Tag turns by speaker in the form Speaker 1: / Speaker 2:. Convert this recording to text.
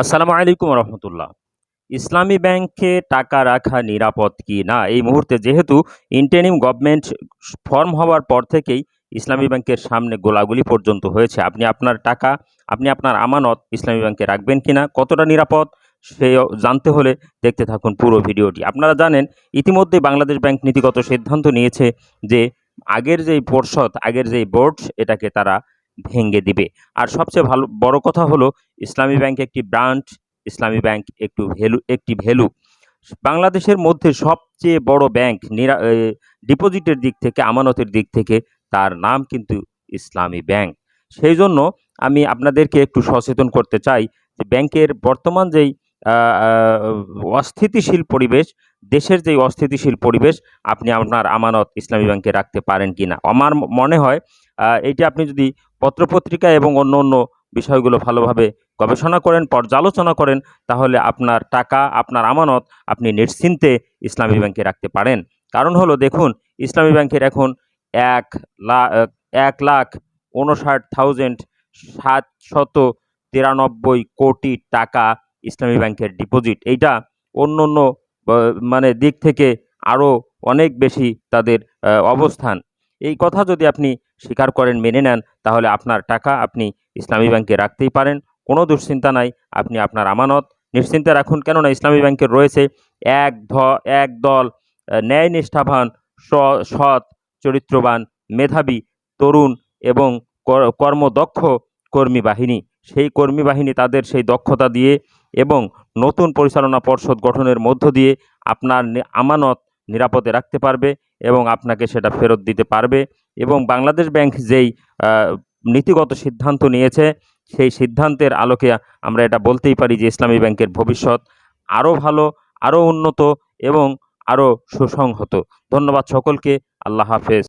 Speaker 1: আসসালামু আলাইকুম রহমতুল্লাহ। ইসলামী ব্যাংকে টাকা রাখা নিরাপদ কি না? এই মুহূর্তে যেহেতু ইন্টারিম গভর্নমেন্ট ফর্ম হওয়ার পর থেকেই ইসলামী ব্যাংকের সামনে গোলাগুলি পর্যন্ত হয়েছে, আপনি আপনার টাকা, আপনি আপনার আমানত ইসলামী ব্যাংকে রাখবেন কি না কতটা নিরাপদ সে জানতে হলে দেখতে থাকুন পুরো ভিডিওটি। আপনারা জানেন ইতিমধ্যে বাংলাদেশ ব্যাংক নীতিগত সিদ্ধান্ত নিয়েছে যে আগের যেই পর্ষদ, আগের যেই বোর্ড এটাকে তারা ভেঙে দিবে। আর সবচেয়ে ভালো, বড় কথা হলো, ইসলামী ব্যাংক একটি ব্রাঞ্চ, ইসলামী ব্যাংক একটু ভ্যালু, একটি ভ্যালু। বাংলাদেশের মধ্যে সবচেয়ে বড় ব্যাংক নিরা ডিপোজিটের দিক থেকে, আমানতের দিক থেকে, তার নাম কিন্তু ইসলামী ব্যাংক। সেই জন্য আমি আপনাদেরকে একটু সচেতন করতে চাই যে ব্যাংকের বর্তমান যেই অস্থিতিশীল পরিবেশ, দেশের যেই অস্থিতিশীল পরিবেশ, আপনি আপনার আমানত ইসলামী ব্যাংকে রাখতে পারেন কিনা। আমার মনে হয় এইটা আপনি যদি পত্রপত্রিকা এবং অন্য অন্য বিষয়গুলো ভালোভাবে গবেষণা করেন, পর্যালোচনা করেন, তাহলে আপনার টাকা, আপনার আমানত আপনি নিশ্চিন্তে ইসলামী ব্যাংকে রাখতে পারেন। কারণ হলো, দেখুন, ইসলামী ব্যাংকের এখন এক লাখ এক লাখ উনষাট থাউজেন্ড সাতশত তিরানব্বই কোটি টাকা ইসলামী ব্যাংকের ডিপোজিট। এইটা অন্য অন্য মানে দিক থেকে আরও অনেক বেশি তাদের অবস্থান। এই কথা যদি আপনি স্বীকার করেন, মেনে নেন, তাহলে আপনার টাকা আপনি ইসলামী ব্যাংকে রাখতেই পারেন। কোনো দুশ্চিন্তা নাই, আপনি আপনার আমানত নিশ্চিন্তে রাখুন। কেননা ইসলামী ব্যাংকের রয়েছে এক ধ, এক দল ন্যায় নিষ্ঠাবান সৎ, চরিত্রবান, মেধাবী, তরুণ এবং কর- কর্মদক্ষ কর্মী বাহিনী। সেই কর্মী বাহিনী তাদের সেই দক্ষতা দিয়ে এবং নতুন পরিচালনা পর্ষদ গঠনের মধ্য দিয়ে আপনার আমানত নিরাপদে রাখতে পারবে। এবং আপনাকে সেটা ফেরত দিতে পারবে। এবং বাংলাদেশ ব্যাংক যেই নীতিগত সিদ্ধান্ত নিয়েছে, সেই সিদ্ধান্তের আলোকে আমরা এটা বলতেই পারি যে ইসলামী ব্যাংকের ভবিষ্যৎ আরও ভালো, আরও উন্নত এবং আরও সুসংহত। ধন্যবাদ সকলকে, আল্লাহ হাফেজ।